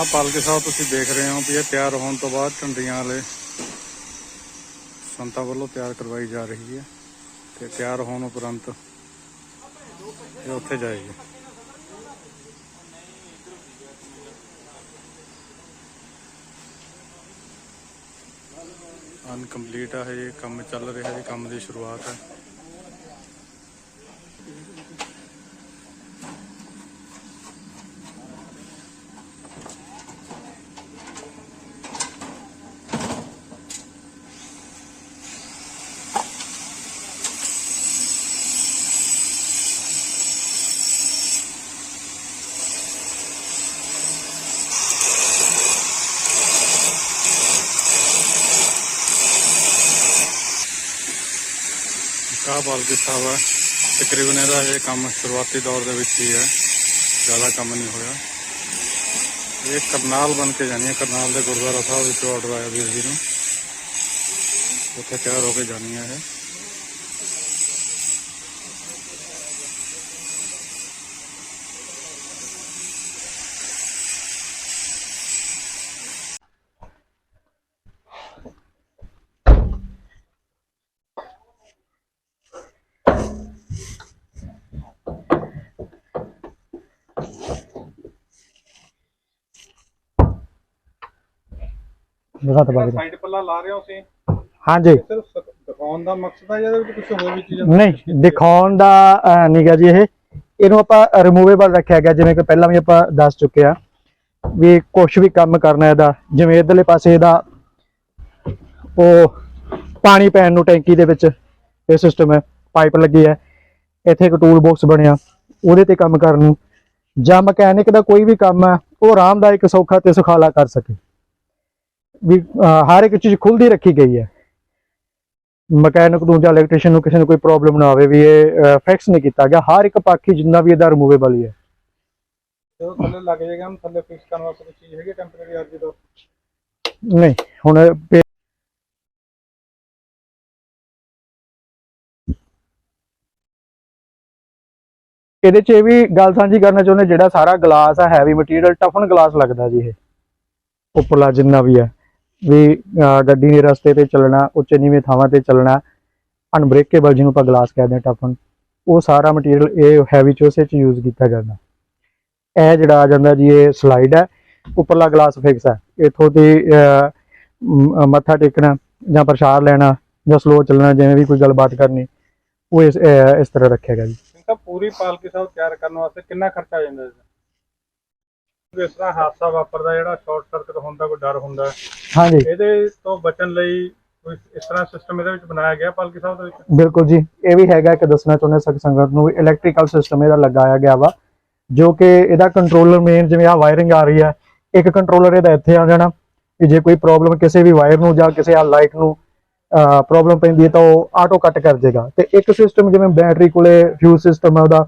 ਆਹ ਪਾਲਕੇ ਸਾਹਿਬ ਤੁਸੀਂ ਦੇਖ ਰਹੇ ਹੋ ਵੀ ਇਹ ਤਿਆਰ ਹੋਣ ਤੋਂ ਬਾਅਦ ਝੰਡੀਆਂ ਵਾਲੇ ਸੰਤਾਂ ਵੱਲੋਂ ਤਿਆਰ ਕਰਵਾਈ ਜਾ ਰਹੀ ਹੈ ਤੇ ਤਿਆਰ ਹੋਣ ਉਪਰੰਤ ਇਹ ਉੱਥੇ ਜਾਏਗੀ। ਅਨਕੰਪਲੀਟ ਹੈ ਇਹ ਕੰਮ ਚੱਲ ਰਿਹਾ ਜੀ, ਕੰਮ ਦੀ ਸ਼ੁਰੂਆਤ ਹੈ। ਕਾ ਬਾਲਕੀ ਸਾਹਿਬ ਹੈ। ਤਕਰੀਬਨ ਇਹਦਾ ਇਹ ਕੰਮ ਸ਼ੁਰੂਆਤੀ ਦੌਰ ਦੇ ਵਿੱਚ ਹੀ ਹੈ। ਜ਼ਿਆਦਾ ਕੰਮ ਨਹੀਂ ਹੋਇਆ। ਇਹ ਕਰਨਾਲ ਬਣ ਕੇ ਜਾਣੀ ਹੈ। ਕਰਨਾਲ ਦੇ ਗੁਰਦੁਆਰਾ ਸਾਹਿਬ ਵਿੱਚ ਆਰਡਰ ਆਇਆ ਵੀਰ ਜੀ ਨੂੰ। ਉੱਥੇ ਤਿਆਰ ਹੋ ਕੇ ਜਾਣੀ ਹੈ ਇਹ। ਜਗ੍ਹਾ ਤੇ ਬਾਕੀ ਸਾਈਡ ਪੱਲਾ ਲਾ ਰਹੇ ਹੋ ਸੀ ਹਾਂਜੀ। ਸਿਰਫ ਦਿਖਾਉਣ ਦਾ ਮਕਸਦ ਹੈ ਜਾਂ ਇਹਦੇ ਵਿੱਚ ਕੁਝ ਹੋਰ ਵੀ ਚੀਜ਼ਾਂ ਨਹੀਂ ਦਿਖਾਉਣ ਦਾ ਅਹ, ਨੀਗਾ ਜੀ ਇਹ। ਇਹਨੂੰ ਆਪਾਂ ਰਿਮੂਵੇਬਲ ਰੱਖਿਆ ਗਿਆ ਜਿਵੇਂ ਕਿ ਪਹਿਲਾਂ ਵੀ ਆਪਾਂ ਦੱਸ ਚੁੱਕੇ ਆ ਵੀ ਕੁਝ ਵੀ ਕੰਮ ਕਰਨਾ ਇਹਦਾ ਜਿਵੇਂ ਇਧਰਲੇ ਪਾਸੇ ਇਹਦਾ ਉਹ ਪਾਣੀ ਪੈਣ ਨੂੰ ਟੈਂਕੀ ਦੇ ਵਿੱਚ ਇਹ ਸਿਸਟਮ ਹੈ ਪਾਈਪ ਲੱਗੀ ਹੈ ਇੱਥੇ ਇੱਕ ਟੂਲ ਬਾਕਸ ਬਣਿਆ ਉਹਦੇ ਤੇ ਕੰਮ ਕਰਨ ਨੂੰ ਜਾਂ ਮਕੈਨਿਕ ਦਾ ਕੋਈ ਵੀ ਕੰਮ ਹੈ ਉਹ ਆਰਾਮਦਾਇਕ ਸੌਖਾ ਤੇ ਸੁਖਾਲਾ ਕਰ ਸਕੇ। ਵੀ ਹਰ ਇੱਕ ਚੀਜ਼ ਖੁੱਲਦੀ ਰੱਖੀ ਗਈ ਹੈ। ਮਕੈਨਿਕ ਨੂੰ ਜਾਂ ਇਲੈਕਟ੍ਰੀਸ਼ੀਅਨ ਨੂੰ ਕਿਸੇ ਨੂੰ ਕੋਈ ਪ੍ਰੋਬਲਮ ਨਾ ਆਵੇ ਵੀ ਇਹ ਫਿਕਸ ਨਹੀਂ ਕੀਤਾ ਗਿਆ। ਹਰ ਇੱਕ ਪੱਖ ਜਿੰਨਾ ਵੀ ਇਹਦਾ ਰਿਮੂਵੇਬਲ ਹੀ ਹੈ। ਤੇ ਉਹ ਥੱਲੇ ਲੱਗ ਜਾਏਗਾ ਹਮ ਥੱਲੇ ਫਿਕਸ ਕਰਨ ਵਾਸਤੇ ਕੋਈ ਚੀਜ਼ ਹੈਗੀ ਟੈਂਪਰੇਰੀ ਅਰਜੀ ਤੋਂ? ਨਹੀਂ ਹੁਣ ਪੇ- ਇਹਦੇ 'ਚ ਇਹ ਵੀ ਗੱਲ ਸਾਂਝੀ ਕਰਨਾ ਚਾਹੁੰਦੇ ਜਿਹੜਾ ਸਾਰਾ ਗਲਾਸ ਆ ਹੈਵੀ ਮਟੀਰੀਅਲ ਟਫਨ ਗਲਾਸ ਲੱਗਦਾ ਜੀ ਇਹ। ਉੱਪਰਲਾ ਜਿੰਨਾ ਵੀ ਹੈ। ਵੀ ਗੱਡੀ ਦੇ ਰਸਤੇ ਤੇ ਚੱਲਣਾ, ਉੱਚੇ ਨੀਵੇਂ ਥਾਵਾਂ ਤੇ ਚੱਲਣਾ ਅਨਬ੍ਰੇਕੇਬਲ ਜਿਹਨੂੰ ਆਪਾਂ ਗਲਾਸ ਕਹਿੰਦੇ ਹਾਂ, ਟਫਨ, ਉਹ ਸਾਰਾ ਮਟੀਰੀਅਲ ਇਹ ਹੈਵੀ ਚੋਸੇ 'ਚ ਯੂਜ਼ ਕੀਤਾ ਜਾਂਦਾ। ਇਹ ਜਿਹੜਾ ਆ ਜਾਂਦਾ ਜੀ, ਇਹ ਸਲਾਈਡ ਹੈ, ਉੱਪਰਲਾ ਗਲਾਸ ਫਿਕਸ ਹੈ। ਇਥੋਂ ਤੇ ਮੱਥਾ ਟੇਕਣਾ ਜਾਂ ਪ੍ਰਸ਼ਾਦ ਲੈਣਾ ਜਾਂ ਸਲੋ ਚੱਲਣਾ, ਜਿਵੇਂ ਵੀ ਕੋਈ ਗੱਲਬਾਤ ਕਰਨੀ, ਉਹ ਇਸ ਇਸ ਤਰ੍ਹਾਂ ਰੱਖਿਆ ਗਿਆ ਜੀ। ਤਾਂ ਪੂਰੀ ਪਾਲਕੀ ਸਾਹਿਬ ਤਿਆਰ ਕਰਨ ਵਾਸਤੇ ਕਿੰਨਾ ਖਰਚਾ ਆ ਜਾਂਦਾ ਇਸ ਇਸ ਤਰ੍ਹਾਂ ਹਾਦਸਾ ਵਾਪਰਦਾ ਜਿਹੜਾ ਸ਼ਾਰਟ ਸਰਕਟ ਹੁੰਦਾ ਕੋਈ ਡਰ ਹੁੰਦਾ। ਹਾਂਜੀ। ਇਹਦੇ ਤੋਂ ਬਚਣ ਲਈ ਕੋਈ ਇਸ ਤਰ੍ਹਾਂ ਸਿਸਟਮ ਇਹਦੇ ਵਿੱਚ ਬਣਾਇਆ ਗਿਆ ਪਾਲਕੀ ਸਾਹਿਬ ਦੇ ਵਿੱਚ? ਬਿਲਕੁਲ ਜੀ। ਇਹ ਵੀ ਹੈਗਾ ਕਿ ਦੱਸਣਾ ਚਾਹੁੰਦੇ ਸਖ ਸੰਗਤ ਨੂੰ ਇਲੈਕਟ੍ਰੀਕਲ ਸਿਸਟਮ ਇਹਦਾ ਲਗਾਇਆ ਗਿਆ ਵਾ ਜੋ ਕਿ ਇਹਦਾ ਕੰਟਰੋਲਰ ਮੇਨ ਜਿਵੇਂ ਆ ਵਾਇਰਿੰਗ ਆ ਰਹੀ ਹੈ ਇੱਕ ਕੰਟਰੋਲਰ ਇਹਦਾ ਇੱਥੇ ਆ ਜਾਣਾ ਕਿ ਜੇ ਕੋਈ ਪ੍ਰੋਬਲਮ ਕਿਸੇ ਵੀ ਵਾਇਰ ਨੂੰ ਜਾਂ ਕਿਸੇ ਆ ਲਾਈਟ ਨੂੰ ਪ੍ਰੋਬਲਮ ਪੈਂਦੀ ਹੈ ਤਾਂ ਉਹ ਆਟੋ ਕੱਟ ਕਰ ਦੇਗਾ। ਤੇ ਇੱਕ ਸਿਸਟਮ ਜਿਵੇਂ ਬੈਟਰੀ ਕੋਲੇ ਫਿਊਜ਼ ਸਿਸਟਮ ਹੈ ਉਹਦਾ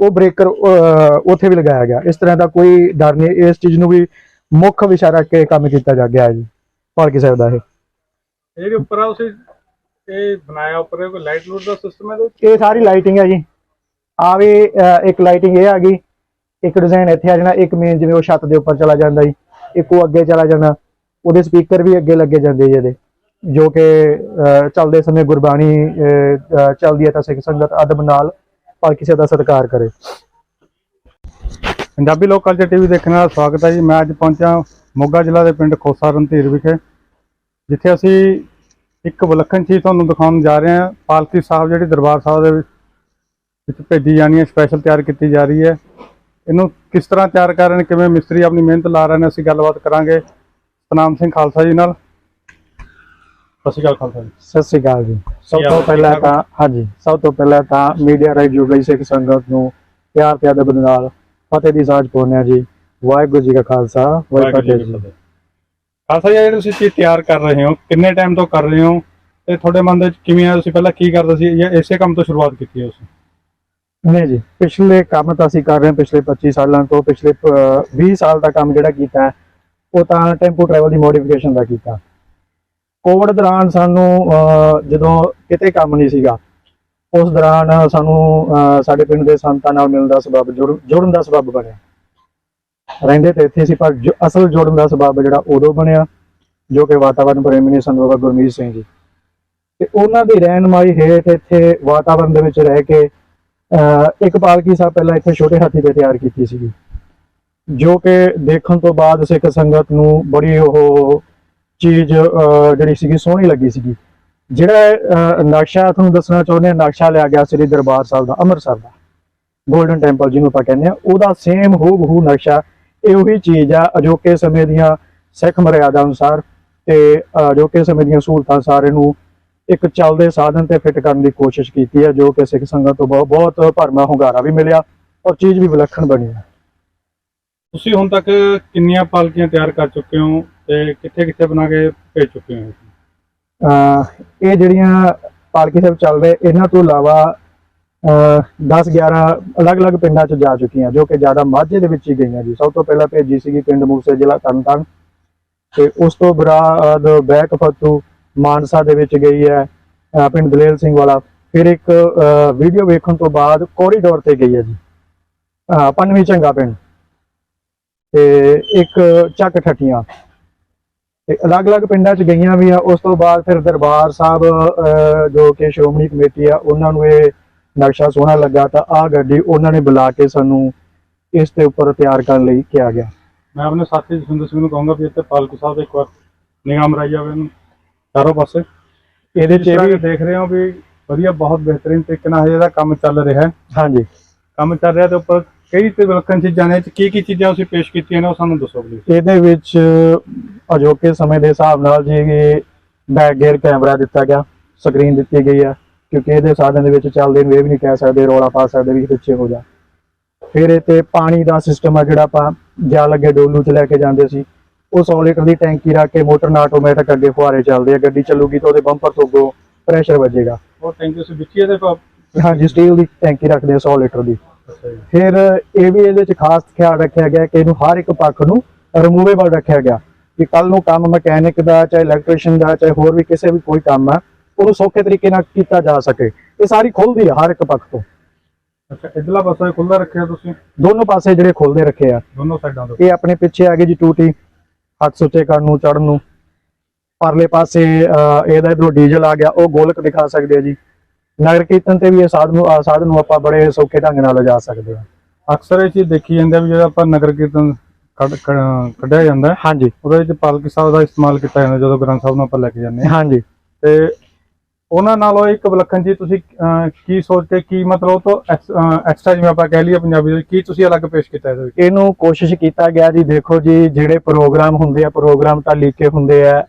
ਉਹ ਬ੍ਰੇਕਰ ਉੱਥੇ ਵੀ ਲਗਾਇਆ ਗਿਆ। ਇਸ ਤਰ੍ਹਾਂ ਦਾ ਕੋਈ ਡਰ ਨਹੀਂ। ਇਸ ਚੀਜ਼ ਨੂੰ ਵੀ ਮੁੱਖ ਵਿਸ਼ਾ ਰੱਖ ਕੇ ਕੰਮ ਕੀਤਾ ਜਾ ਗਿਆ ਜੀ ਪਾਲਕੀ ਸਾਹਿਬ ਦਾ ਇਹ। ਇਹ ਜਿਹੜੇ ਉੱਪਰ ਆ ਉਸੇ ਇਹ ਬਣਾਇਆ ਉੱਪਰ ਇਹ ਕੋਈ ਲਾਈਟ ਲੂਟ ਦਾ ਸਿਸਟਮ ਹੈ ਇਹ ਸਾਰੀ ਲਾਈਟਿੰਗ ਹੈ ਜੀ। ਆ ਵੀ ਇੱਕ ਲਾਈਟਿੰਗ ਇਹ ਆ ਗਈ। ਇੱਕ ਡਿਜ਼ਾਈਨ ਇੱਥੇ ਆ ਜਾਣਾ ਇੱਕ ਮੇਨ ਜਿਵੇਂ ਉਹ ਛੱਤ ਦੇ ਉੱਪਰ ਚਲਾ ਜਾਂਦਾ ਜੀ ਇੱਕ ਉਹ ਅੱਗੇ ਚਲਾ ਜਾਣਾ। ਉਹਦੇ ਸਪੀਕਰ ਵੀ ਅੱਗੇ ਲੱਗੇ ਜਾਂਦੇ ਜੀ ਇਹਦੇ। ਜੋ ਕਿ ਚੱਲਦੇ ਸਮੇਂ ਗੁਰਬਾਣੀ ਚੱਲਦੀ ਹੈ ਤਾਂ ਸਿੱਖ ਸੰਗਤ ਅਦਬ ਨਾਲ ਪਾਲਕੀ ਕਿਸੇ ਦਾ ਸਤਿਕਾਰ ਕਰੇ। ਪੰਜਾਬੀ ਲੋਕ ਕਲਚਰ ਟੀਵੀ ਦੇਖਣ ਦਾ ਸਵਾਗਤ ਹੈ ਜੀ। ਮੈਂ ਅੱਜ ਪਹੁੰਚਿਆ ਮੋਗਾ ਜ਼ਿਲ੍ਹਾ ਦੇ ਪਿੰਡ ਖੋਸਾ ਰਣਧੀਰ ਵਿਖੇ, ਜਿੱਥੇ ਅਸੀਂ ਇੱਕ ਵਿਲੱਖਣ ਚੀਜ਼ ਤੁਹਾਨੂੰ ਦਿਖਾਉਣ ਜਾ ਰਹੇ ਹਾਂ। ਪਾਲਕੀ ਸਾਹਿਬ ਜਿਹੜੀ ਦਰਬਾਰ ਸਾਹਿਬ ਦੇ ਵਿੱਚ ਭੇਜੀ ਜਾਣੀ ਹੈ ਸਪੈਸ਼ਲ ਤਿਆਰ ਕੀਤੀ ਜਾ ਰਹੀ ਹੈ। ਇਹਨੂੰ ਕਿਸ ਤਰ੍ਹਾਂ ਤਿਆਰ ਕਰ ਰਹੇ ਨੇ, ਕਿਵੇਂ ਮਿਸਤਰੀ ਆਪਣੀ ਮਿਹਨਤ ਲਾ ਰਹੇ ਨੇ, ਅਸੀਂ ਗੱਲਬਾਤ ਕਰਾਂਗੇ। ਸਤਨਾਮ ਸਿੰਘ ਖਾਲਸਾ ਜੀ ਨਾਲ। ਸਤਿ ਸ਼੍ਰੀ ਅਕਾਲ ਖਾਲਸਾ ਜੀ। ਸਤਿ ਸ੍ਰੀ ਅਕਾਲ ਜੀ। ਸਭ ਤੋਂ ਹਾਲ- ਪਹਿਲਾਂ ਤਾਂ ਹਾਂਜੀ ਸਭ ਤੋਂ ਪਹਿਲਾਂ ਤਾਂ ਮੀਡੀਆ ਰਾਹੀਂ ਜੁੜ ਰਹੀ ਸਿੱਖ ਸੰਗਤ ਨੂੰ ਪਿਆਰ ਤੇ ਅਦਬ ਨਾਲ ਫਤਿਹ ਦੀ ਸਾਂਝ ਪਾਉਂਦੇ ਜੀ। ਵਾਹਿਗੁਰੂ ਜੀ ਕਾ ਖਾਲਸਾ ਵਾਹਿਗੁਰੂ ਜੀ ਕੀ ਫਤਿਹ। ਖਾਲਸਾ ਜੀ ਜਿਹੜੀ ਤੁਸੀਂ ਚੀਜ਼ ਤਿਆਰ ਕਰ ਰਹੇ ਹੋ ਕਿੰਨੇ ਟਾਈਮ ਤੋਂ ਕਰ ਰਹੇ ਹੋ ਤੇ ਤੁਹਾਡੇ ਮਨ ਦੇ ਵਿੱਚ ਕਿਵੇਂ ਆ? ਤੁਸੀਂ ਪਹਿਲਾਂ ਕੀ ਕਰਦੇ ਸੀ ਜਾਂ ਇਸੇ ਕੰਮ ਤੋਂ ਸ਼ੁਰੂਆਤ ਕੀਤੀ ਹੈ ਤੁਸੀਂ ਨਹੀਂ ਜੀ ਪਿਛਲੇ ਕੰਮ ਤਾਂ ਅਸੀਂ ਕਰ ਰਹੇ ਹਾਂ ਪਿਛਲੇ 25 ਸਾਲਾਂ ਤੋਂ ਪਿਛਲੇ ਅਹ, 20 ਸਾਲ ਦਾ ਕੰਮ ਜਿਹੜਾ ਕੀਤਾ ਉਹ ਤਾਂ ਟੈਂਪੂ ਟਰੈਵਲ ਦੀ ਮੋਡੀਫਿਕੇਸ਼ਨ ਦਾ ਕੀਤਾ। ਕੋਵਿਡ ਦੌਰਾਨ ਸਾਨੂੰ ਅਹ, ਜਦੋਂ ਕਿਤੇ ਕੰਮ ਨਹੀਂ ਸੀਗਾ ਉਸ ਦੌਰਾਨ ਸਾਨੂੰ ਅਹ, ਸਾਡੇ ਪਿੰਡ ਦੇ ਸੰਤਾਂ ਨਾਲ ਮਿਲਣ ਦਾ ਸਬਬ ਜੁੜਨ ਦਾ ਸਬਬ ਬਣਿਆ। ਰਹਿੰਦੇ ਤੇ ਇੱਥੇ ਸੀ ਪਰ ਅਸਲ ਜੁੜਨ ਦਾ ਸਬਬ ਜਿਹੜਾ ਉਦੋਂ ਬਣਿਆ ਜੋ ਕਿ ਵਾਤਾਵਰਣ ਪ੍ਰੇਮੀ ਨੇ ਸੰਤ ਬਾਬਾ ਗੁਰਮੀਤ ਸਿੰਘ ਜੀ। ਤੇ ਉਹਨਾਂ ਦੀ ਰਹਿਨਮਾਈ ਹੇਠ ਇੱਥੇ ਵਾਤਾਵਰਣ ਦੇ ਵਿੱਚ ਰਹਿ ਕੇ ਅਹ ਇੱਕ ਪਾਲਕੀ ਸਾਹਿਬ ਪਹਿਲਾਂ ਇੱਥੇ ਛੋਟੇ ਹਾਥੀ ਤੇ ਤਿਆਰ ਕੀਤੀ ਸੀਗੀ। ਜੋ ਕਿ ਦੇਖਣ ਤੋਂ ਬਾਅਦ ਸਿੱਖ ਸੰਗਤ ਨੂੰ ਬੜੀ ਉਹ ਚੀਜ਼ ਜਿਹੜੀ ਸੀਗੀ ਸੋਹਣੀ ਲੱਗੀ ਸੀਗੀ। ਜਿਹੜਾ ਨਕਸ਼ਾ ਤੁਹਾਨੂੰ ਦੱਸਣਾ ਚਾਹੁੰਦੇ ਹਾਂ, ਨਕਸ਼ਾ ਲਿਆ ਗਿਆ ਸ੍ਰੀ ਦਰਬਾਰ ਸਾਹਿਬ ਦਾ, ਅੰਮ੍ਰਿਤਸਰ ਦਾ। ਗੋਲਡਨ ਟੈਂਪਲ ਜਿਹਨੂੰ ਆਪਾਂ ਕਹਿੰਦੇ ਆ ਉਹਦਾ ਸੇਮ ਹੂਬਹੂ ਨਕਸ਼ਾ, ਇਹ ਹੀ ਚੀਜ਼ ਆ, ਅਜੋਕੇ ਸਮੇਂ ਦੀਆਂ ਸਿੱਖ ਮਰਿਆਦਾ ਅਨੁਸਾਰ ਤੇ ਅਜੋਕੇ ਸਮੇਂ ਦੀਆਂ ਸਹੂਲਤਾਂ ਸਾਰੇ ਨੂੰ ਇੱਕ ਚੱਲਦੇ ਸਾਧਨ ਤੇ ਫਿੱਟ ਕਰਨ ਦੀ ਕੋਸ਼ਿਸ਼ ਕੀਤੀ ਹੈ, ਜੋ ਕਿ ਸਿੱਖ ਸੰਗਤ ਤੋਂ ਬਹੁਤ ਬਹੁਤ ਭਰਮਾ ਹੁੰਗਾਰਾ ਵੀ ਮਿਲਿਆ ਔਰ ਚੀਜ਼ ਵੀ ਵਿਲੱਖਣ ਬਣੀ ਹੈ। ਤੁਸੀਂ ਹੁਣ ਤੱਕ ਕਿੰਨੀਆਂ ਪਾਲਕੀਆਂ ਤਿਆਰ ਕਰ ਚੁੱਕੇ ਹੋ? ਤੇ ਕਿੱਥੇ ਕਿੱਥੇ ਬਣਾ ਕੇ ਭੇਜ ਚੁੱਕੇ ਹੋ ਅਹ ਇਹ ਜਿਹੜੀਆਂ ਪਾਲਕੀ ਸਾਹਿਬ ਚੱਲ ਰਹੇ, ਇਹਨਾਂ ਤੋਂ ਇਲਾਵਾ 10 11 ਅਲੱਗ-ਅਲੱਗ ਪਿੰਡਾਂ 'ਚ ਜਾ ਚੁੱਕੀਆਂ, ਜੋ ਕਿ ਜ਼ਿਆਦਾ ਮਾਝੇ ਦੇ ਵਿੱਚ ਹੀ ਗਈਆਂ ਜੀ। ਸਭ ਤੋਂ ਪਹਿਲਾਂ ਭੇਜੀ ਸੀਗੀ ਪਿੰਡ ਮੂਸੇ ਜ਼ਿਲ੍ਹਾ ਤਰਨਤਾਰਨ। ਤੇ ਉਸ ਤੋਂ ਬਾਅਦ ਬੈਕ ਫਤੂ ਮਾਨਸਾ ਦੇ ਵਿੱਚ ਗਈ ਹੈ ਪਿੰਡ ਦਲੇਲ ਸਿੰਘ ਵਾਲਾ। ਫਿਰ ਇੱਕ ਵੀਡੀਓ ਵੇਖਣ ਤੋਂ ਬਾਅਦ ਕੋਰੀਡੋਰ ਤੇ ਗਈ ਹੈ ਜੀ। ਅਹ ਪੰਨਵੀਂ ਚੰਗਾ ਪਿੰਡ। ਤੇ ਇੱਕ ਚੱਕ ਠੱਠੀਆਂ। ਤੇ ਅਲੱਗ-ਅਲੱਗ ਪਿੰਡਾਂ 'ਚ ਗਈਆਂ ਵੀ ਆ ਉਸ ਤੋਂ ਬਾਅਦ ਫਿਰ ਦਰਬਾਰ ਸਾਹਿਬ ਜੋ ਕਿ ਸ਼੍ਰੋਮਣੀ ਕਮੇਟੀ ਆ ਉਹਨਾਂ ਨੂੰ ਇਹ ਨਕਸ਼ਾ ਸੋਹਣਾ ਲੱਗਾ ਤਾਂ ਆਹ ਗੱਡੀ ਉਹਨਾਂ ਨੇ ਬੁਲਾ ਕੇ ਸਾਨੂੰ ਇਸ ਦੇ ਉੱਪਰ ਤਿਆਰ ਕਰਨ ਲਈ ਕਿਹਾ ਗਿਆ। ਮੈਂ ਆਪਣੇ ਸਾਥੀ ਜਸਵਿੰਦਰ ਸਿੰਘ ਨੂੰ ਕਹਾਂਗਾ ਵੀ ਇੱਥੇ ਪਾਲਕੀ ਸਾਹਿਬ ਦੇ ਇੱਕ ਵਾਰ ਨਿਗਾਹ ਮਰਾਈ ਜਾਵੇ ਇਹਨੂੰ ਚਾਰੋਂ ਪਾਸੇ। ਇਹਦੇ 'ਚ ਵੀ ਦੇਖ ਰਹੇ ਹੋ ਵੀ ਵਧੀਆ ਬਹੁਤ ਬਿਹਤਰੀਨ ਤਰੀਕੇ ਨਾਲ ਇਹਦਾ ਕੰਮ ਚੱਲ ਰਿਹਾ ਹੈ। ਹਾਂਜੀ। ਕੰਮ ਚੱਲ ਰਿਹਾ ਤੇ ਉੱਪਰ ਕਈ ਤੇ ਵਿਲੱਖਣ ਚੀਜ਼ਾਂ ਨੇ ਕੀ ਕੀ ਚੀਜ਼ਾਂ ਤੁਸੀਂ ਪੇਸ਼ ਕੀਤੀਆਂ ਨੇ ਉਹ ਸਾਨੂੰ ਦੱਸੋ ਪਲੀਜ਼ ਇਹਦੇ ਵਿੱਚ ਅਜੋਕੇ ਸਮੇਂ ਦੇ ਹਿਸਾਬ ਨਾਲ ਜੀ ਬੈਕ ਗੇਅਰ ਕੈਮਰਾ ਦਿੱਤਾ ਗਿਆ ਸਕਰੀਨ ਦਿੱਤੀ ਗਈ ਆ ਕਿਉਂਕਿ ਇਹਦੇ ਸਾਧਨ ਦੇ ਵਿੱਚ ਚੱਲਦੇ ਨੂੰ ਇਹ ਵੀ ਨਹੀਂ ਕਹਿ ਸਕਦੇ ਰੌਲਾ ਪਾ ਸਕਦੇ ਵੀ ਪਿੱਛੇ ਹੋ ਜਾ। ਫਿਰ ਇਹ ਤੇ ਪਾਣੀ ਦਾ ਸਿਸਟਮ ਆ ਜਿਹੜਾ ਆਪਾਂ ਜਾ ਲੱਗੇ ਡੋਲੂ 'ਚ ਲੈ ਕੇ ਜਾਂਦੇ ਸੀ ਉਹ 100 ਲੀਟਰ ਦੀ ਟੈਂਕੀ ਰੱਖ ਕੇ ਮੋਟਰ ਨਾਲ ਆਟੋਮੈਟਿਕ ਅੱਗੇ ਫੁਹਾਰੇ ਚੱਲਦੇ ਆ ਗੱਡੀ ਚੱਲੂਗੀ ਤਾਂ ਉਹਦੇ ਬੰਪਰ ਤੋਂ ਅੱਗੋਂ ਪ੍ਰੈਸ਼ਰ ਵੱਜੇਗਾ। ਉਹ ਟੈਂਕ ਤੁਸੀਂ ਵਿੱਚ ਹੀ ਇਹਦੇ ਹਾਂਜੀ ਸਟੀਲ ਦੀ ਟੈਂਕੀ ਰੱਖਦੇ ਆ 100 ਲੀਟਰ ਦੀ। ਫਿਰ ਇਹ ਵੀ ਇਹਦੇ ਚ ਖਾਸ ਖਿਆਲ ਰੱਖਿਆ ਗਿਆ ਕਿ ਇਹਨੂੰ ਹਰ ਇੱਕ ਪੱਖ ਨੂੰ ਰਿਮੂਵੇਬਲ ਰੱਖਿਆ ਗਿਆ। ਕਿ ਕੱਲ ਨੂੰ ਕੰਮ ਮਕੈਨਿਕ ਦਾ ਚਾਹੇ ਇਲੈਕਟ੍ਰੀਸ਼ੀਅਨ ਦਾ ਚਾਹੇ ਹੋਰ ਵੀ ਕਿਸੇ ਵੀ ਕੋਈ ਕੰਮ ਆ ਉਹਨੂੰ ਸੌਖੇ ਤਰੀਕੇ ਨਾਲ ਕੀਤਾ ਜਾ ਸਕੇ। ਇਹ ਸਾਰੀ ਖੁੱਲਦੀ ਆ ਹਰ ਇੱਕ ਪੱਖ ਤੋਂ। ਅੱਛਾ ਇਧਰਲਾ ਪਾਸਾ ਖੁੱਲਾ ਰੱਖਿਆ ਤੁਸੀਂ? ਦੋਨੋਂ ਪਾਸੇ ਜਿਹੜੇ ਖੁੱਲਦੇ ਰੱਖੇ ਆ। ਦੋਨੋਂ ਸਾਈਡਾਂ ਤੋਂ? ਇਹ ਆਪਣੇ ਪਿੱਛੇ ਆ ਗਈ ਜੀ ਟੂਟੀ ਹੱਥ ਸੁੱਚੇ ਕਰਨ ਨੂੰ ਚੜਨ ਨੂੰ। ਪਰਲੇ ਪਾਸੇ ਇਹਦਾ ਇਧਰੋਂ ਡੀਜ਼ਲ ਆ ਗਿਆ ਉਹ ਗੋਲਕ ਦਿਖਾ ਸਕਦੇ ਆ ਜੀ। ਨਗਰ ਕੀਰਤਨ ਤੇ ਵੀ ਇਹ ਸਾਧਨ ਨੂੰ ਸਾਧਨ ਨੂੰ ਆਪਾਂ ਬੜੇ ਸੌਖੇ ਢੰਗ ਨਾਲ ਲਿਜਾ ਸਕਦੇ ਆ। ਅਕਸਰ ਇਹ ਚੀਜ਼ ਦੇਖੀ ਜਾਂਦੀ ਹੈ ਵੀ ਜਿਹੜਾ ਆਪਾਂ ਨਗਰ ਕੀਰਤਨ ਕੱਢ- ਕ- ਕੱਢਿਆ ਜਾਂਦਾ ਹੈ, ਹਾਂਜੀ। ਉਹਦੇ ਵਿੱਚ ਪਾਲਕੀ ਸਾਹਿਬ ਦਾ ਇਸਤੇਮਾਲ ਕੀਤਾ ਜਾਂਦਾ ਜਦੋਂ ਗ੍ਰੰਥ ਸਾਹਿਬ ਨੂੰ ਆਪਾਂ ਲੈ ਕੇ ਜਾਂਦੇ ਹਾਂ। ਹਾਂਜੀ। ਤੇ ਉਹਨਾਂ ਨਾਲੋਂ ਇੱਕ ਵਿਲੱਖਣ ਚੀਜ਼ ਤੁਸੀਂ ਅਹ, ਕੀ ਸੋਚ ਕੇ ਕੀ ਮਤਲਬ ਉਹ ਤੋਂ ਐਕਸਟਰਾ ਜਿਵੇਂ ਆਪਾਂ ਕਹਿ ਲਈਏ ਪੰਜਾਬੀ ਵਿੱਚ ਕੀ ਤੁਸੀਂ ਅਲੱਗ ਪੇਸ਼ ਕੀਤਾ ਇਹਦੇ ਵਿੱਚ? ਇਹਨੂੰ ਕੋਸ਼ਿਸ਼ ਕੀਤਾ ਗਿਆ ਜੀ ਦੇਖੋ ਜੀ ਜਿਹੜੇ ਪ੍ਰੋਗਰਾਮ ਹੁੰਦੇ ਆ ਪ੍ਰੋਗਰਾਮ ਤਾਂ ਲਿਖੇ ਹੁੰਦੇ ਆ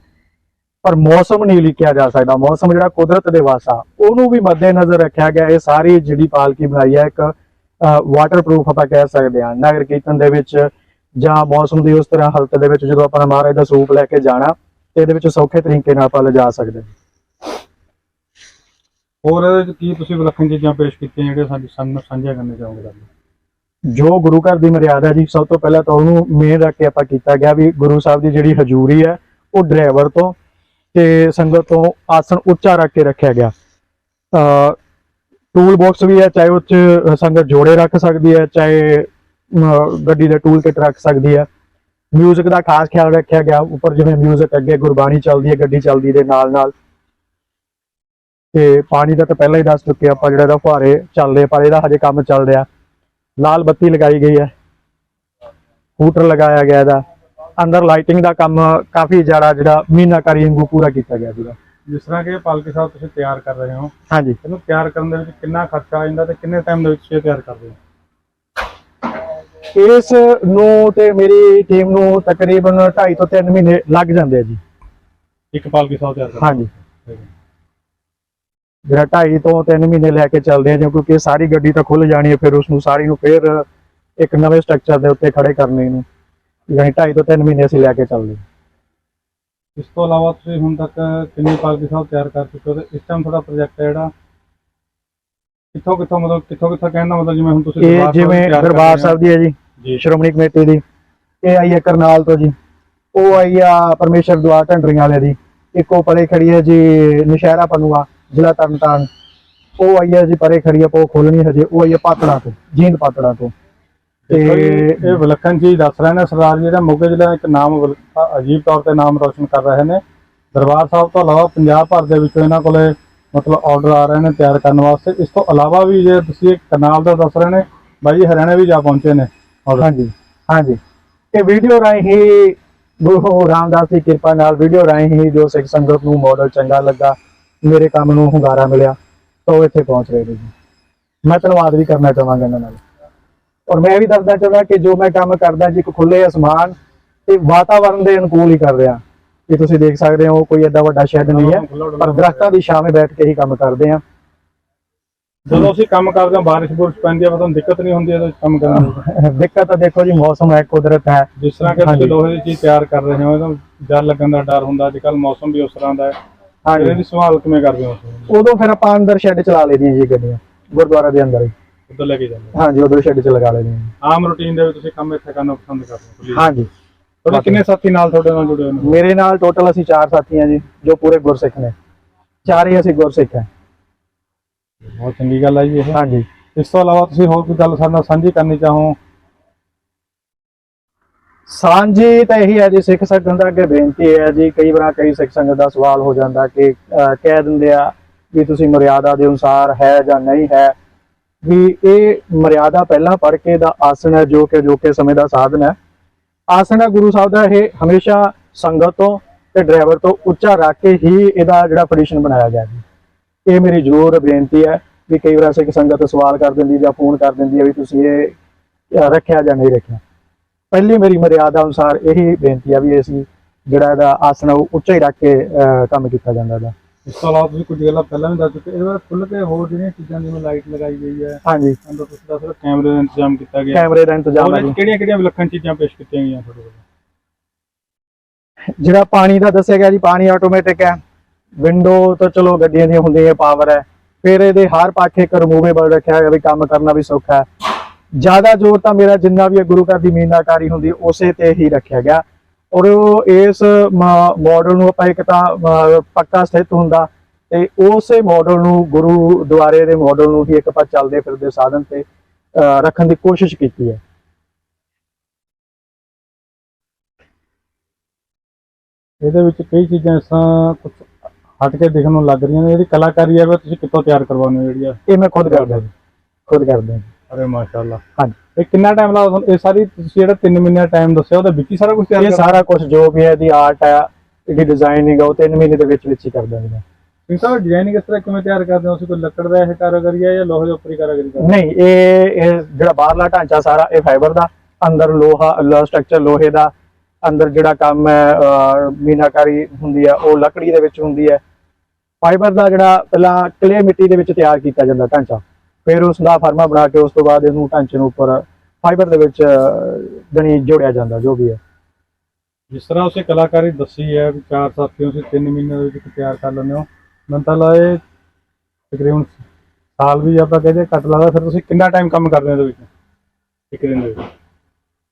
ਪਰ ਮੌਸਮ ਨਹੀਂ ਲਿਖਿਆ ਜਾ ਸਕਦਾ। ਮੌਸਮ ਜਿਹੜਾ ਕੁਦਰਤ ਦੇ ਵਾਸਾ ਉਹਨੂੰ ਵੀ ਮੱਦੇਨਜ਼ਰ ਰੱਖਿਆ ਗਿਆ। ਇਹ ਸਾਰੀ ਜਿਹੜੀ ਪਾਲਕੀ ਬਣਾਈ ਹੈ ਇੱਕ ਵਾਟਰਪ੍ਰੂਫ ਆਪਾਂ ਕਹਿ ਸਕਦੇ ਹਾਂ। ਨਗਰ ਕੀਰਤਨ ਦੇ ਵਿੱਚ ਜਾਂ ਮੌਸਮ ਦੀ ਉਸ ਤਰ੍ਹਾਂ ਹਾਲਤ ਦੇ ਵਿੱਚ ਜਦੋਂ ਆਪਾਂ ਮਹਾਰਾਜ ਦਾ ਸਰੂਪ ਲੈ ਕੇ ਜਾਣਾ ਤੇ ਇਹਦੇ ਵਿੱਚ ਸੌਖੇ ਤਰੀਕੇ ਨਾਲ ਆਪਾਂ ਲਿਜਾ ਸਕਦੇ ਹਾਂ। ਹੋਰ ਇਹਦੇ ਵਿੱਚ ਕੀ ਤੁਸੀਂ ਵਿਲੱਖਣ ਚੀਜ਼ਾਂ ਪੇਸ਼ ਕੀਤੀਆਂ ਜਿਹੜੀਆਂ ਸਾਡੀ ਸਾਨੂੰ ਸਾਂਝੀਆਂ ਕਰਨੇ ਚਾਹੋਗੇ ਸਾਡੇ ਜੋ ਗੁਰੂ ਘਰ ਦੀ ਮਰਿਆਦਾ ਜੀ ਸਭ ਤੋਂ ਪਹਿਲਾਂ ਤਾਂ ਉਹਨੂੰ ਮੇਨ ਰੱਖ ਕੇ ਆਪਾਂ ਕੀਤਾ ਗਿਆ ਵੀ ਗੁਰੂ ਸਾਹਿਬ ਦੀ ਜਿਹੜੀ ਹਜ਼ੂਰੀ ਹੈ ਉਹ ਡਰਾਈਵਰ ਤੋਂ ਤੇ ਸੰਗਤ ਤੋਂ ਆਸਣ ਉੱਚਾ ਰੱਖ ਕੇ ਰੱਖਿਆ ਗਿਆ। ਟੂਲ ਬਾਕਸ ਵੀ ਹੈ ਚਾਹੇ ਉਹ 'ਚ ਸੰਗਤ ਜੋੜੇ ਰੱਖ ਸਕਦੀ ਹੈ ਚਾਹੇ ਗੱਡੀ ਦਾ ਟੂਲ ਕਿਟ ਰੱਖ ਸਕਦੀ ਹੈ ਮਿਊਜ਼ਿਕ ਦਾ ਖਾਸ ਖਿਆਲ ਰੱਖਿਆ ਗਿਆ। ਉੱਪਰ ਜਿਵੇਂ ਮਿਊਜ਼ਿਕ ਅੱਗੇ ਗੁਰਬਾਣੀ ਚੱਲਦੀ ਹੈ ਗੱਡੀ ਚੱਲਦੀ ਦੇ ਨਾਲ ਨਾਲ। ਤੇ ਪਾਣੀ ਦਾ ਤਾਂ ਪਹਿਲਾਂ ਹੀ ਦੱਸ ਚੁੱਕੇ ਆਪਾਂ ਜਿਹੜਾ ਇਹਦਾ ਫੁਹਾਰੇ ਚੱਲਦੇ ਪਰ ਇਹਦਾ ਹਜੇ ਕੰਮ ਚੱਲ ਰਿਹਾ। ਲਾਲ ਬੱਤੀ ਲਗਾਈ ਗਈ ਹੈ। ਹੂਟਰ ਲਗਾਇਆ ਗਿਆ ਇਹਦਾ। ਅੰਦਰ ਲਾਈਟਿੰਗ ਦਾ ਕੰਮ ਕਾਫੀ ਜ਼ਿਆਦਾ ਜਿਹੜਾ ਮੀਨਾਕਾਰੀ ਵਾਂਗੂ ਪੂਰਾ ਕੀਤਾ ਗਿਆ ਸੀਗਾ। ਜਿਸ ਤਰ੍ਹਾਂ ਕਿ ਪਾਲਕੀ ਸਾਹਿਬ ਤੁਸੀਂ ਤਿਆਰ ਕਰ ਰਹੇ ਹੋ। ਹਾਂਜੀ। ਇਹਨੂੰ ਤਿਆਰ ਕਰਨ ਦੇ ਵਿੱਚ ਕਿੰਨਾ ਖਰਚਾ ਆ ਜਾਂਦਾ ਤੇ ਕਿੰਨੇ ਟਾਈਮ ਦੇ ਵਿੱਚ ਇਹ ਤਿਆਰ ਕਰਦੇ ਹੋ? ਇਸ ਨੂੰ ਤੇ ਮੇਰੀ ਟੀਮ ਨੂੰ ਤਕਰੀਬਨ 2.5 ਤੋਂ 3 ਮਹੀਨੇ ਲੱਗ ਜਾਂਦੇ ਆ ਜੀ। ਇੱਕ ਪਾਲਕੀ ਸਾਹਿਬ ਤਿਆਰ ਹਾਂਜੀ। ਜਿਹੜਾ 2.5 ਤੋਂ 3 ਮਹੀਨੇ ਲੈ ਕੇ ਚੱਲਦੇ ਆ ਕਿਉਂਕਿ ਸਾਰੀ ਗੱਡੀ ਤਾਂ ਖੁੱਲ ਜਾਣੀ ਹੈ ਫਿਰ ਉਸ ਨੂੰ ਸਾਰੀ ਨੂੰ ਫਿਰ ਇੱਕ ਨਵੇਂ ਸਟਰਕਚਰ ਦੇ ਉੱਤੇ ਖੜੇ ਕਰਨੇ ਨੂੰ। ਯਾਨੀ 2.5 ਤੋਂ 3 ਮਹੀਨੇ ਅਸੀਂ ਲੈ ਕੇ ਚੱਲਦੇ ਹਾਂ। ਇਸ ਤੋਂ ਇਲਾਵਾ ਤੁਸੀਂ ਹੁਣ ਤੱਕ ਕਿੰਨੀ ਪਾਲਕੀ ਸਾਹਿਬ ਤਿਆਰ ਕਰ ਚੁੱਕੇ ਹੋ? ਤੇ ਇਸ ਟਾਈਮ ਤੁਹਾਡਾ ਪ੍ਰੋਜੈਕਟ ਹੈ ਜਿਹੜਾ ਕਿੱਥੋਂ ਕਿੱਥੋਂ ਮਤਲਬ ਕਿੱਥੋਂ ਕਿੱਥੋਂ ਕਹਿਣਾ ਮਤਲਬ ਜਿਵੇਂ ਹੁਣ ਤੁਸੀਂ ਇਹ ਦਰਬਾਰ ਸਾਹਿਬ ਜਿਵੇਂ ਤਿਆਰ ਕਰ ਦਰਬਾਰ ਰਹੇ ਹੋ। ਸਾਹਿਬ ਦੀ ਹੈ ਜੀ ਜੀ। ਸ਼੍ਰੋਮਣੀ ਕਮੇਟੀ ਦੀ। ਇਹ ਆਈ ਹੈ ਕਰਨਾਲ ਤੋਂ ਜੀ। ਉਹ ਆਈ ਆ ਪਰਮੇਸ਼ਰ ਦੁਆਰ ਢੰਡਰੀਆਂ ਵਾਲੇ ਦੀ। ਇੱਕ ਉਹ ਪਰੇ ਖੜੀ ਹੈ ਜੀ ਨਸ਼ਹਿਰਾ ਪਨੂਆ ਜ਼ਿਲ੍ਹਾ ਤਰਨਤਾਰਨ। ਉਹ ਆਈ ਹੈ ਜੀ ਪਰੇ ਖੜੀ ਹੈ ਪੋ ਖੋਲਣੀ ਹਜੇ। ਉਹ ਆਈ ਹੈ ਪਾਤੜਾ ਤੋਂ ਜੀਂਦ ਪਾਤੜਾ ਤੋਂ। ਦੇਖੋ ਜੀ, ਤੇ ਇਹ ਵਿਲੱਖਣ ਚੀਜ਼ ਦੱਸ ਰਹੇ ਨੇ ਸਰਦਾਰ ਜੀ ਜਿਹੜਾ ਮੋਗੇ ਜ਼ਿਲ੍ਹੇ ਦਾ ਇੱਕ ਨਾਮ ਵਿਲ- ਅ- ਅਜੀਬ ਤੌਰ ਤੇ ਨਾਮ ਰੋਸ਼ਨ ਕਰ ਰਹੇ ਨੇ। ਦਰਬਾਰ ਸਾਹਿਬ ਤੋਂ ਇਲਾਵਾ ਪੰਜਾਬ ਭਰ ਦੇ ਵਿੱਚੋਂ ਇਹਨਾਂ ਕੋਲੇ ਮਤਲਬ ਆਰਡਰ ਆ ਰਹੇ ਨੇ ਤਿਆਰ ਕਰਨ ਵਾਸਤੇ। ਇਸ ਤੋਂ ਇਲਾਵਾ ਵੀ ਜੇ ਤੁਸੀਂ ਇਹ ਕਰਨਾਲ ਦਾ ਦੱਸ ਰਹੇ ਨੇ, ਬਾਈ ਜੀ ਹਰਿਆਣਾ ਵੀ ਜਾ ਪਹੁੰਚੇ ਨੇ। ਆਰਡਰ ਹਾਂਜੀ ਹਾਂਜੀ। ਇਹ ਵੀਡੀਓ ਰਾਹੀਂ ਹੀ ਗੁਰੂ ਰਾਮਦਾਸ ਦੀ ਕਿਰਪਾ ਨਾਲ ਵੀਡੀਓ ਰਾਹੀਂ ਹੀ ਜੋ ਸਿੱਖ ਸੰਗਤ ਨੂੰ ਮਾਡਲ ਚੰਗਾ ਲੱਗਾ, ਮੇਰੇ ਕੰਮ ਨੂੰ ਹੁੰਗਾਰਾ ਮਿਲਿਆ, ਤਾਂ ਉਹ ਇੱਥੇ ਪਹੁੰਚ ਰਹੇ ਨੇ ਜੀ। ਮੈਂ ਧੰਨਵਾਦ ਵੀ ਕਰਨਾ ਚਾਹਾਂਗਾ ਇਹਨਾਂ ਨਾਲ। ਔਰ ਮੈਂ ਇਹ ਵੀ ਦੱਸਣਾ ਚਾਹੁੰਦਾ ਕਿ ਜੋ ਮੈਂ ਕੰਮ ਕਰਦਾ ਜੀ, ਇੱਕ ਖੁੱਲੇ ਅਸਮਾਨ ਤੇ ਵਾਤਾਵਰਣ ਦੇ ਅਨੁਕੂਲ ਹੀ ਕਰ ਰਿਹਾ। ਇਹ ਤੁਸੀਂ ਦੇਖ ਸਕਦੇ ਹੋ ਕੋਈ ਏਡਾ ਵੱਡਾ ਸ਼ੈੱਡ ਨਹੀਂ ਹੈ ਪਰ ਦਰਖਤਾਂ ਦੀ ਛਾਂ 'ਵਿੱਚ ਬੈਠ ਕੇ ਹੀ ਕੰਮ ਕਰਦੇ ਆ ਜਦੋਂ ਅਸੀਂ ਕੰਮ ਕਰਦੇ ਹਾਂ ਬਾਰਿਸ਼ ਬੁਰਿਸ਼ ਪੈਂਦੀ ਹੈ ਤਾਂ ਤੁਹਾਨੂੰ ਦਿੱਕਤ ਨਹੀਂ ਹੁੰਦੀ ਇਹਦੇ ਕੰਮ ਕਰਨ ਦੀ? ਦਿੱਕਤ ਤਾਂ ਦੇਖੋ ਜੀ ਮੌਸਮ ਹੈ ਕੁਦਰਤ ਹੈ। ਜਿਸ ਤਰ੍ਹਾਂ ਕਿ। ਤੁਸੀਂ ਲੋਹੇ ਦੀ ਚੀਜ਼ ਤਿਆਰ ਕਰ ਰਹੇ ਹੋ ਇਹਦਾ ਜਲ ਲੱਗਣ ਦਾ ਡਰ ਹੁੰਦਾ ਅੱਜ ਕੱਲ ਮੌਸਮ ਵੀ ਉਸ ਤਰ੍ਹਾਂ ਦਾ ਹੈ। ਹਾਂਜੀ। ਇਹਦੀ ਸੰਭਾਲ ਕਿਵੇਂ ਕਰਦੇ ਹੋ? ਉਦੋਂ ਫਿਰ ਆਪਾਂ ਅੰਦਰ ਸ਼ੈੱਡ ਚਲਾ ਲੈਂਦੀਆਂ ਜੀ ਗੱਡੀਆਂ ਗੁਰਦੁਆਰਾ ਦੇ ਅੰਦਰ ਹੀ। ਉੱਧਰ ਲੈ ਕੇ ਜਾਂਦੇ ਹੋ। ਹਾਂਜੀ ਉਧਰ ਸ਼ੈੱਡ ਚ ਲਗਾ ਲੈਂਦੀਆਂ ਆਮ ਰੂਟੀਨ ਦੇ ਵਿੱਚ ਤੁਸੀਂ ਕੰਮ ਇੱਥੇ ਕਰਨਾ ਪਸੰਦ ਕਰਦੇ ਹੋ ਹਾਂਜੀ। ਤੁਹਾਡੇ ਕਿੰਨੇ ਸਾਥੀ ਨਾਲ ਤੁਹਾਡੇ ਨਾਲ ਜੁੜੇ ਹੋਏ ਨੇ? ਮੇਰੇ ਨਾਲ ਟੋਟਲ ਅਸੀਂ ਚਾਰ ਸਾਥੀ ਹਾਂ ਜੀ ਜੋ ਪੂਰੇ ਗੁਰਸਿੱਖ ਨੇ। ਚਾਰੇ ਅਸੀਂ ਗੁਰਸਿੱਖ ਹਾਂ। ਬਹੁਤ ਚੰਗੀ ਗੱਲ ਹੈ ਜੀ ਇਹ। ਹਾਂਜੀ। ਇਸ ਤੋਂ ਇਲਾਵਾ ਤੁਸੀਂ ਹੋਰ ਕੋਈ ਗੱਲ ਸਾਡੇ ਨਾਲ ਸਾਂਝੀ ਕਰਨੀ ਚਾਹੋ? ਸਾਂਝੀ ਤਾਂ ਇਹੀ ਹੈ ਜੀ ਸਿੱਖ ਸੰਗਤ ਦਾ ਅੱਗੇ ਬੇਨਤੀ ਹੈ ਜੀ ਕਈ ਵਾਰ ਕਈ ਸਿੱਖ ਸੰਗਤ ਦਾ ਸਵਾਲ ਹੋ ਜਾਂਦਾ ਕਿ ਕਹਿ ਦਿੰਦੇ ਆ ਵੀ ਤੁਸੀਂ ਮਰਿਆਦਾ ਦੇ ਅਨੁਸਾਰ ਹੈ ਜਾਂ ਨਹੀਂ ਹੈ। ਵੀ ਇਹ ਮਰਿਆਦਾ ਪਹਿਲਾਂ ਪੜ੍ਹ ਕੇ ਦਾ ਆਸਣ ਹੈ ਜੋ ਕਿ ਜੋ ਕਿ ਸਮੇਂ ਦਾ ਸਾਧਨ ਹੈ। ਆਸਣ ਹੈ ਗੁਰੂ ਸਾਹਿਬ ਦਾ ਇਹ ਹਮੇਸ਼ਾ ਸੰਗਤ ਤੋਂ ਤੇ ਡਰਾਈਵਰ ਤੋਂ ਉੱਚਾ ਰੱਖ ਕੇ ਹੀ ਇਹਦਾ ਜਿਹੜਾ ਪੋਜੀਸ਼ਨ ਬਣਾਇਆ ਗਿਆ ਜੀ। ਇਹ ਮੇਰੀ ਜ਼ਰੂਰ ਬੇਨਤੀ ਹੈ ਵੀ ਕਈ ਵਾਰ ਸਿੱਖ ਸੰਗਤ ਸਵਾਲ ਕਰ ਦਿੰਦੀ ਜਾਂ ਫੋਨ ਕਰ ਦਿੰਦੀ ਹੈ ਵੀ ਤੁਸੀਂ ਇਹ ਰੱਖਿਆ ਜਾਂ ਨਹੀਂ ਰੱਖਿਆ। ਪਹਿਲੀ ਮੇਰੀ ਮਰਿਆਦਾ ਅਨੁਸਾਰ ਇਹੀ ਬੇਨਤੀ ਆ ਵੀ ਅਸੀਂ ਜਿਹੜਾ ਇਹਦਾ ਆਸਣ ਆ ਉਹ ਉੱਚਾ ਹੀ ਰੱਖ ਕੇ ਕੰਮ ਕੀਤਾ ਜਾਂਦਾ ਇਹਦਾ। ਇਸ ਤੋਂ ਇਲਾਵਾ ਤੁਸੀਂ ਕੁਝ ਗੱਲਾਂ ਪਹਿਲਾਂ ਵੀ ਦੱਸ ਚੁੱਕੇ ਇਹਦੇ ਖੁੱਲ੍ਹ ਕੇ ਹੋਰ ਜਿਹੜੀਆਂ ਚੀਜ਼ਾਂ ਜਿਵੇਂ ਲਾਈਟ ਲਗਾਈ ਗਈ ਹੈ ਹਾਂਜੀ। ਅੰਦਰ ਤੁਸੀਂ ਦੱਸ ਰਹੇ ਕੈਮਰੇ ਦਾ ਇੰਤਜ਼ਾਮ ਕੀਤਾ ਗਿਆ। ਕੈਮਰੇ ਦਾ ਇੰਤਜ਼ਾਮ ਹੈ ਜੀ। ਕਿਹੜੀਆਂ ਕਿਹੜੀਆਂ ਵਿਲੱਖਣ ਚੀਜ਼ਾਂ ਪੇਸ਼ ਕੀਤੀਆਂ ਗਈਆਂ ਤੁਹਾਡੇ ਵੱਲੋਂ? ਜਿਹੜਾ ਪਾਣੀ ਦਾ ਦੱਸਿਆ ਗਿਆ ਜੀ ਪਾਣੀ ਆਟੋਮੈਟਿਕ ਹੈ। ਵਿੰਡੋ ਤਾਂ ਚਲੋ ਗੱਡੀਆਂ ਦੀਆਂ ਹੁੰਦੀਆਂ ਪਾਵਰ ਹੈ। ਫਿਰ ਇਹਦੇ ਹਰ ਪਾਠੇ ਇੱਕ ਰਿਮੂਵੇਬਲ ਰੱਖਿਆ ਹੋਇਆ ਵੀ ਕੰਮ ਕਰਨਾ ਵੀ ਸੌਖਾ ਹੈ। ਜ਼ਿਆਦਾ ਜ਼ੋਰ ਤਾਂ ਮੇਰਾ ਜਿੰਨਾ ਵੀ ਹੈ ਗੁਰੂ ਘਰ ਦੀ ਮੀਨਾਕਾਰੀ ਹੁੰਦੀ ਹੈ, ਉਸੇ ਤੇ ਹੀ ਰੱਖਿਆ ਗਿਆ। ਔਰ ਉਹ ਇਸ ਮਾਡਲ ਨੂੰ ਆਪਾਂ ਇੱਕ ਤਾਂ ਪੱਕਾ ਸਥਿਤ ਹੁੰਦਾ ਤੇ ਉਸੇ ਮਾਡਲ ਨੂੰ ਗੁਰੂ ਦੁਆਰੇ ਦੇ ਮਾਡਲ ਨੂੰ ਹੀ ਇੱਕ ਆਪਾਂ ਚੱਲਦੇ ਫਿਰਦੇ ਸਾਧਨ ਤੇ ਰੱਖਣ ਦੀ ਕੋਸ਼ਿਸ਼ ਕੀਤੀ ਹੈ। ਇਹਦੇ ਵਿੱਚ ਕਈ ਚੀਜ਼ਾਂ ਤਰ੍ਹਾਂ ਕੁਝ ਹਟ ਕੇ ਦਿਖਣ ਨੂੰ ਲੱਗ ਰਹੀਆਂ ਨੇ। ਜਿਹੜੀ ਕਲਾਕਾਰੀ ਹੈ ਤੁਸੀਂ ਕਿੱਥੋਂ ਤਿਆਰ ਕਰਵਾਉਂਦੇ ਹੋ ਜਿਹੜੀ ਆ? ਇਹ ਮੈਂ ਖੁਦ ਕਰਦਾ ਜੀ। ਖੁਦ ਕਰਦਾ ਅਰੇ ਮਾਸ਼ਾਅੱਲਾ। ਹਾਂਜੀ। ਇਹ ਕਿੰਨਾ ਟਾਈਮ ਲੱਗਦਾ ਤੁਹਾਨੂੰ? ਇਹ ਸਾਰੀ ਤੁਸੀਂ ਜਿਹੜਾ 3 ਮਹੀਨੇ ਦਾ ਟਾਈਮ ਦੱਸਿਆ ਉਹਦੇ ਵਿੱਚ ਹੀ ਸਾਰਾ ਕੁਝ ਤਿਆਰ ਇਹ ਸਾਰਾ ਕੁਝ ਜੋ ਵੀ ਹੈ ਦੀ ਆਰਟ ਹੈ ਇਹਦੀ ਡਿਜ਼ਾਈਨਿੰਗ ਹੈ ਉਹ 3 ਮਹੀਨੇ ਦੇ ਵਿੱਚ ਵਿੱਚ ਹੀ ਕਰ ਦਿੰਦੇ ਹਾਂ ਤੁਸੀਂ ਸਾਹਿਬ ਡਿਜ਼ਾਈਨਿੰਗ ਇਸ ਤਰ੍ਹਾਂ ਕਿਵੇਂ ਤਿਆਰ ਕਰਦੇ ਹੋ? ਤੁਸੀਂ ਕੋਈ ਲੱਕੜ ਦਾ ਇਹ ਕਾਰੀਗਰੀ ਹੈ ਜਾਂ ਲੋਹੇ ਦੇ ਉੱਪਰ ਹੀ ਕਾਰੀਗਰੀ ਕਰਦੇ ਨਹੀਂ ਇਹ ਇਹ ਜਿਹੜਾ ਬਾਹਰਲਾ ਢਾਂਚਾ ਸਾਰਾ ਇਹ ਫਾਈਬਰ ਦਾ ਅੰਦਰ ਲੋਹਾ ਸਟਰਕਚਰ ਲੋਹੇ ਦਾ ਅੰਦਰ ਜਿਹੜਾ ਕੰਮ ਹੈ ਮੀਨਾਕਾਰੀ ਹੁੰਦੀ ਹੈ ਉਹ ਲੱਕੜੀ ਦੇ ਵਿੱਚ ਹੁੰਦੀ ਹੈ। ਫਾਈਬਰ ਦਾ ਜਿਹੜਾ ਪਹਿਲਾਂ ਕਲੇ ਮਿੱਟੀ ਦੇ ਵਿੱਚ ਤਿਆਰ ਕੀਤਾ ਜਾਂਦਾ ਢਾਂਚਾ। ਫਿਰ ਉਸ ਦਾ ਫਰਮਾ ਬਣਾ ਕੇ ਉਸ ਤੋਂ ਬਾਅਦ ਇਹਨੂੰ ਢਾਂਚੇ ਨੂੰ ਉੱਪਰ ਫਾਈਬਰ ਦੇ ਵਿੱਚ ਜਣੀ ਜੋੜਿਆ ਜਾਂਦਾ ਜੋ ਵੀ ਹੈ। ਜਿਸ ਤਰ੍ਹਾਂ ਉਸੇ ਕਲਾਕਾਰੀ ਦੱਸੀ ਹੈ ਵੀ ਚਾਰ ਸਾਥੀਆਂ ਤੁਸੀਂ 3 ਮਹੀਨੇ ਦੇ ਵਿੱਚ ਤਿਆਰ ਕਰ ਲੈਂਦੇ ਹੋ। ਮੈਨੂੰ ਤਾਂ ਲੱਗਦਾ ਇਹ ਤਕਰੀਬਨ ਸਾਲ ਵੀ ਆਪਾਂ ਕਹਿੰਦੇ ਘੱਟ ਲੱਗਦਾ। ਫਿਰ ਤੁਸੀਂ ਕਿੰਨਾ ਟਾਈਮ ਕੰਮ ਕਰਦੇ ਹੋ ਇਹਦੇ ਵਿੱਚ? ਇੱਕ ਦਿਨ ਦੇ ਵਿੱਚ?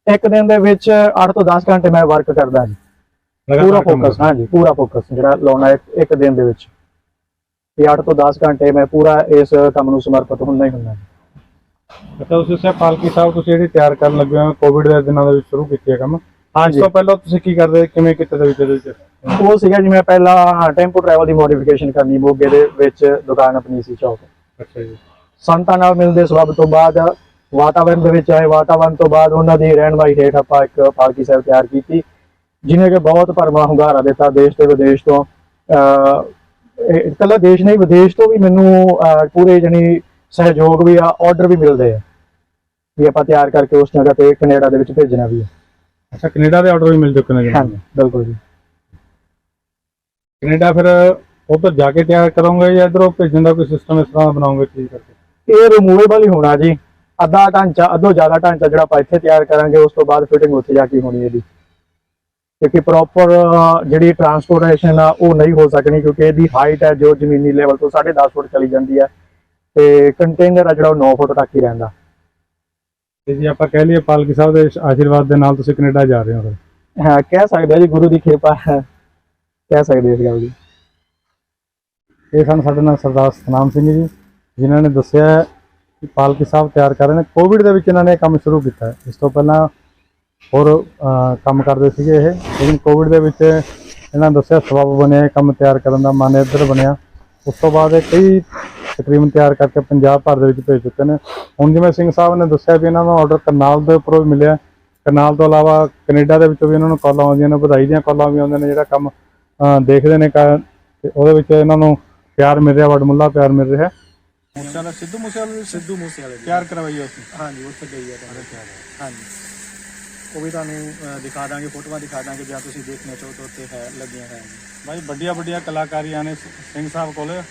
ਇੱਕ ਦਿਨ ਦੇ ਵਿੱਚ 8 ਤੋਂ 10 ਘੰਟੇ ਮੈਂ ਵਰਕ ਕਰਦਾ ਜੀ। ਪੂਰਾ ਫੋਕਸ ਹਾਂਜੀ ਪੂਰਾ ਫੋਕਸ ਜਿਹੜਾ ਲਾਉਣਾ ਇੱਕ ਦਿਨ ਦੇ ਵਿੱਚ। ਇਹ 8 ਤੋਂ 10 ਘੰਟੇ ਮੈਂ ਪੂਰਾ ਇਸ ਕੰਮ ਨੂੰ ਸਮਰਪਿਤ ਹੁੰਦਾ ਹੀ ਹੁੰਦਾ। ਅੱਛਾ ਤੁਸੀਂ ਸੇ ਪਾਲਕੀ ਸਾਹਿਬ ਤੁਸੀਂ ਜਿਹੜੀ ਤਿਆਰ ਕਰਨ ਲੱਗੇ ਹੋ ਕੋਵਿਡ ਦੇ ਦਿਨਾਂ ਦੇ ਵਿੱਚ ਸ਼ੁਰੂ ਕੀਤੀ ਹੈ ਕੰਮ। ਹਾਂਜੀ। ਤੋਂ ਪਹਿਲਾਂ ਤੁਸੀਂ ਕੀ ਕਰਦੇ ਕਿਵੇਂ ਕੀਤੇ ਦੇ ਵਿੱਚ ਇਹਦੇ ਵਿੱਚ? ਉਹ ਸੀਗਾ ਜੀ ਮੈਂ ਪਹਿਲਾਂ ਟੈਂਪੋ ਟਰੈਵਲ ਦੀ ਮੋਡੀਫਿਕੇਸ਼ਨ ਕਰਨੀ ਮੋਗੇ ਦੇ ਵਿੱਚ ਦੁਕਾਨ ਆਪਣੀ ਸੀ ਚੌਕ। ਅੱਛਾ ਜੀ। ਸੰਤਾਂ ਨਾਲ ਮਿਲਦੇ ਸਬਬ ਤੋਂ ਬਾਅਦ ਵਾਤਾਵਰਣ ਦੇ ਵਿੱਚ ਆਏ ਵਾਤਾਵਰਣ ਤੋਂ ਬਾਅਦ ਉਹਨਾਂ ਦੀ ਰਹਿਨਮਾਈ ਹੇਠ ਆਪਾਂ ਇੱਕ ਪਾਲਕੀ ਸਾਹਿਬ ਤਿਆਰ ਕੀਤੀ ਜਿਹਨੇ ਕਿ ਬਹੁਤ ਭਰਮਾ ਹੁੰਗਾਰਾ ਦਿੱਤਾ ਦੇਸ਼ ਤੇ ਵਿਦੇਸ਼ ਤੋਂ ਇਕੱਲਾ ਦੇਸ਼ ਨਹੀਂ ਵਿਦੇਸ਼ ਤੋਂ ਵੀ ਮੈਨੂੰ ਪੂਰੇ ਜਣੀ ਸਹਿਯੋਗ ਵੀ ਆ ਆਰਡਰ ਵੀ ਮਿਲਦੇ ਆ। ਵੀ ਆਪਾਂ ਤਿਆਰ ਕਰਕੇ ਉਸ ਜਗ੍ਹਾ ਤੇ ਕੈਨੇਡਾ ਦੇ ਵਿੱਚ ਭੇਜਣਾ ਵੀ ਹੈ ਅੱਛਾ ਕੈਨੇਡਾ ਦੇ ਆਰਡਰ ਵੀ ਮਿਲ ਚੁੱਕੇ ਨੇ ਜੀ ਹਾਂਜੀ ਬਿਲਕੁਲ ਜੀ। ਕੈਨੇਡਾ ਫਿਰ ਉੱਧਰ ਜਾ ਕੇ ਤਿਆਰ ਕਰੋਗੇ ਜਾਂ ਇਧਰੋਂ ਭੇਜਣ ਦਾ ਕੋਈ ਸਿਸਟਮ ਇਸ ਤਰ੍ਹਾਂ ਬਣਾਓਗੇ ਕੀ ਕਰਕੇ? ਇਹ ਰਿਮੂਵੇਬਲ ਹੀ ਹੋਣਾ ਜੀ। ਅੱਧਾ ਢਾਂਚਾ ਅੱਧੋ ਜ਼ਿਆਦਾ ਢਾਂਚਾ ਜਿਹੜਾ ਆਪਾਂ ਇੱਥੇ ਤਿਆਰ ਕਰਾਂਗੇ ਉਸ ਤੋਂ ਬਾਅਦ ਫਿਟਿੰਗ ਉੱਥੇ ਜਾ ਕੇ ਹੋਣੀ ਇਹਦੀ ਕਿਉਂਕਿ ਪ੍ਰੋਪਰ ਜਿਹੜੀ ਟਰਾਂਸਪੋਰਟੇਸ਼ਨ ਆ ਉਹ ਨਹੀਂ ਹੋ ਸਕਣੀ ਕਿਉਂਕਿ ਇਹਦੀ ਹਾਈਟ ਹੈ ਜੋ ਜ਼ਮੀਨੀ ਲੈਵਲ ਤੋਂ 10.5 ਫੁੱਟ ਚਲੀ ਜਾਂਦੀ ਹੈ ਤੇ ਕੰਟੇਨਰ ਆ ਜਿਹੜਾ ਉਹ 9 ਫੁੱਟ ਤੱਕ ਹੀ ਰਹਿੰਦਾ। ਤੇ ਜੀ ਆਪਾਂ ਕਹਿ ਲਈਏ ਪਾਲਕੀ ਸਾਹਿਬ ਦੇ ਆਸ਼ੀਰਵਾਦ ਦੇ ਨਾਲ ਤੁਸੀਂ ਕੈਨੇਡਾ ਜਾ ਰਹੇ ਹੋ ਫਿਰ। ਹਾਂ ਕਹਿ ਸਕਦੇ ਆ ਜੀ ਗੁਰੂ ਦੀ ਕਿਰਪਾ ਹੈ। ਕਹਿ ਸਕਦੇ ਇਸ ਗੱਲ ਦੀ। ਇਹ ਸਨ ਸਾਡੇ ਨਾਲ ਸਰਦਾਰ ਸਤਨਾਮ ਸਿੰਘ ਜੀ ਜਿਨ੍ਹਾਂ ਨੇ ਦੱਸਿਆ ਕਿ ਪਾਲਕੀ ਸਾਹਿਬ ਤਿਆਰ ਕਰ ਰਹੇ ਨੇ। ਕੋਵਿਡ ਦੇ ਵਿੱਚ ਇਹਨਾਂ ਨੇ ਕੰਮ ਸ਼ੁਰੂ ਕੀਤਾ। ਇਸ ਤੋਂ ਪਹਿਲਾਂ ਹੋਰ ਕੰਮ ਕਰਦੇ ਸੀਗੇ ਇਹ। ਲੇਕਿਨ ਕੋਵਿਡ ਦੇ ਵਿੱਚ ਇਹਨਾਂ ਨੇ ਦੱਸਿਆ ਸਬਬ ਬਣਿਆ ਕੰਮ ਤਿਆਰ ਕਰਨ ਦਾ ਮਨ ਇੱਧਰ ਬਣਿਆ। ਉਸ ਤੋਂ ਬਾਅਦ ਇਹ ਕਈ ਤਕਰੀਬਨ ਤਿਆਰ ਕਰਕੇ ਪੰਜਾਬ ਭਰ ਦੇ ਵਿੱਚ ਭੇਜ ਚੁੱਕੇ ਨੇ। ਹੁਣ ਜਿਵੇਂ ਸਿੰਘ ਸਾਹਿਬ ਨੇ ਦੱਸਿਆ ਵੀ ਇਹਨਾਂ ਨੂੰ ਆਰਡਰ ਕਰਨਾਲ ਦੇ ਉੱਪਰੋਂ ਵੀ ਮਿਲਿਆ। ਕਰਨਾਲ ਤੋਂ ਇਲਾਵਾ ਕੈਨੇਡਾ ਦੇ ਵਿੱਚੋਂ ਵੀ ਇਹਨਾਂ ਨੂੰ ਕਾਲਾਂ ਆਉਂਦੀਆਂ ਨੇ ਵਧਾਈ ਦੀਆਂ ਕਾਲਾਂ ਵੀ ਆਉਂਦੀਆਂ ਨੇ ਜਿਹੜਾ ਕੰਮ ਦੇਖਦੇ ਨੇ ਕ- ਤੇ ਉਹਦੇ ਵਿੱਚ ਇਹਨਾਂ ਨੂੰ ਪਿਆਰ ਮਿਲ ਰਿਹਾ ਵਡਮੁੱਲਾ ਪਿਆਰ ਮਿਲ ਰਿਹਾ। ਮੂਸੇਵਾਲਾ ਸਿੱਧੂ ਮੂਸੇਵਾਲਾ ਸਿੱਧੂ ਮੂਸੇਵਾਲੇ ਤਿਆਰ ਕਰਵਾਈ ਉਸ ਹਾਂਜੀ ਉੱਥੇ ਗਈ ਹੈ ਹਾਂਜੀ। ਉਹ ਵੀ ਤੁਹਾਨੂੰ ਦਿਖਾ ਦਾਂਗੇ, ਫੋਟੋਆਂ ਦਿਖਾ ਦਾਂਗੇ, ਜਾਂ ਤੁਸੀਂ ਦੇਖਣਾ ਚਾਹੋ ਤਾਂ ਉੱਥੇ ਹੈ, ਲੱਗੀਆਂ ਹੈ ਭਾਈ ਵੱਡੀਆਂ ਵੱਡੀਆਂ ਕਲਾਕਾਰੀਆਂ ਨੇ ਸਿੰਘ ਸਾਹਿਬ ਕੋਲ।